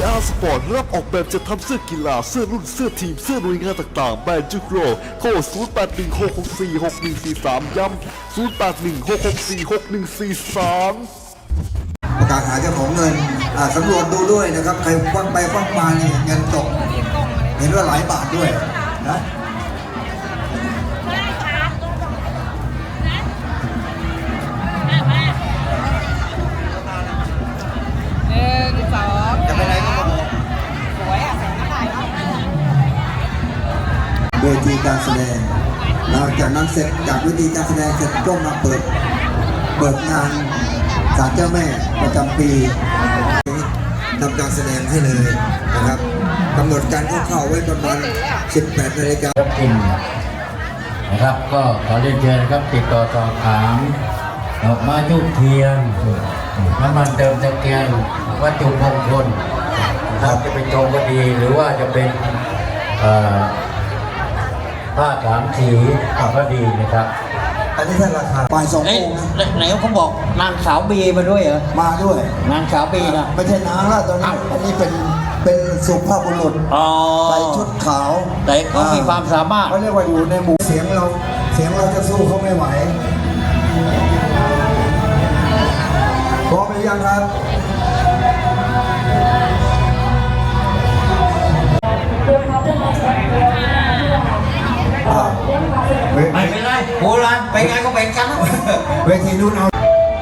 VR Sport รับออกแบบจะทำเสื้อกีฬา เสื้อรุ่น เสื้อทีม เสื้อหน่วยงานต่างๆ แบรนด์จุกโรโทร0816646143 ย้ำ0816646143ประกาศหาเจ้าของเงินสำรวจดูด้วยนะครับ ใครควักไปควักมาเนี่ยเงินตก เห็นว่าหลายบาทด้วยนะ ดง หลังจากนั้นเสร็จจากเวทีการแสดงเสร็จก็มาเปิด เปิดงานศาลเจ้าแม่ประจำปีทำการแสดงให้เลยนะครับกำหนดการเข้าๆไว้ประมาณ 18นาฬิกาครับกินนะครับก็ขอเรียนเชิญครับติดต่อสอบถามดอกไม้ทูบเทียนน้ำมันเติมตะเกียงวัตถุมงคลนะครับจะเป็นทองก็ดีหรือว่าจะเป็นเอ่อ ผ้าสามสีก็ดีนะครับ อันนี้ท่านราคาบ่ายสองโมเอ้ยงนะไหนเขาบอกนางสาวบีมาด้วยเหรอ มาด้วยนางสาวบีนะไม่ใช่นางละตอนนี้อันนี้เป็นเป็นสุภาพบุรุษอ๋อ ใส่ชุดขาวแต่เขามีความสามารถ เขาเรียกว่าอยู่ในหมู่เสียงเรา เสียงเราจะสู้เขาไม่ไหวพร้อมหรือยังครับ ไม่เป็นไรโบราณไปไงก็เป็นกันนะเวทีนู้นเอา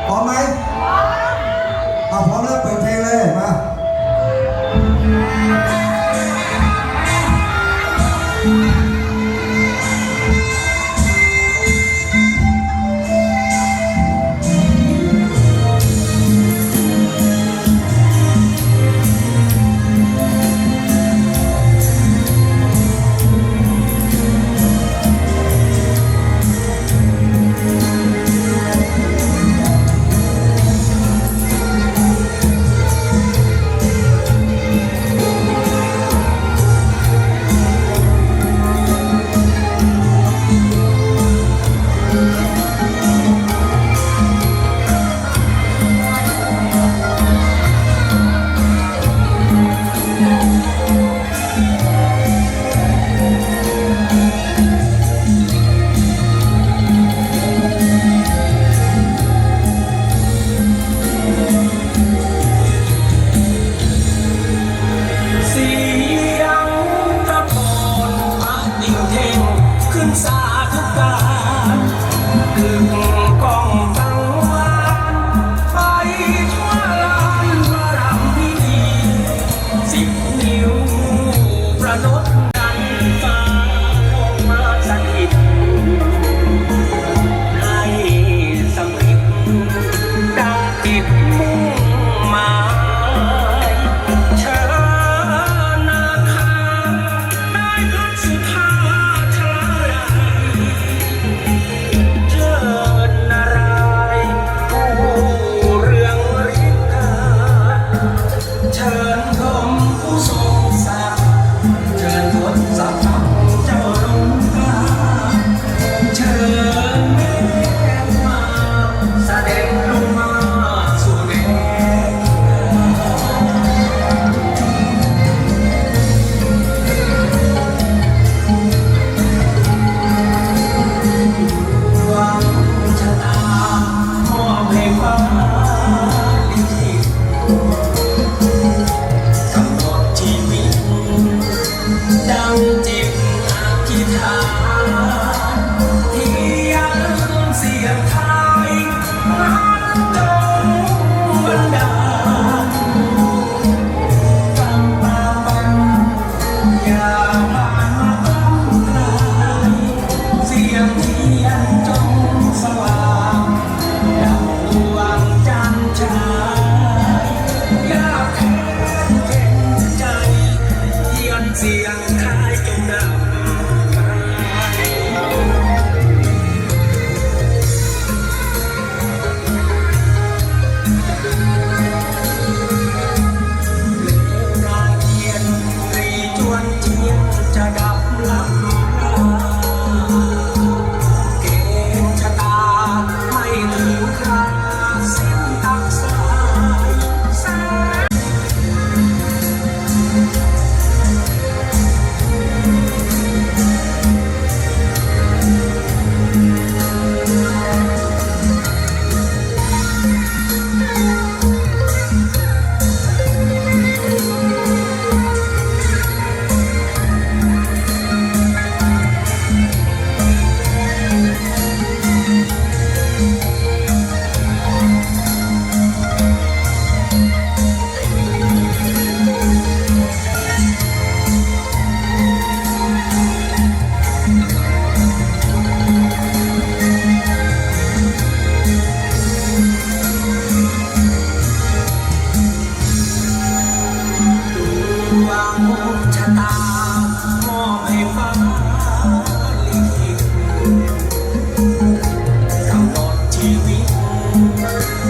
พร้อมไหมเอาพร้อมแล้วเปิดเพลงเลยมา calor.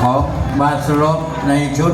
ของบาสโลในชุด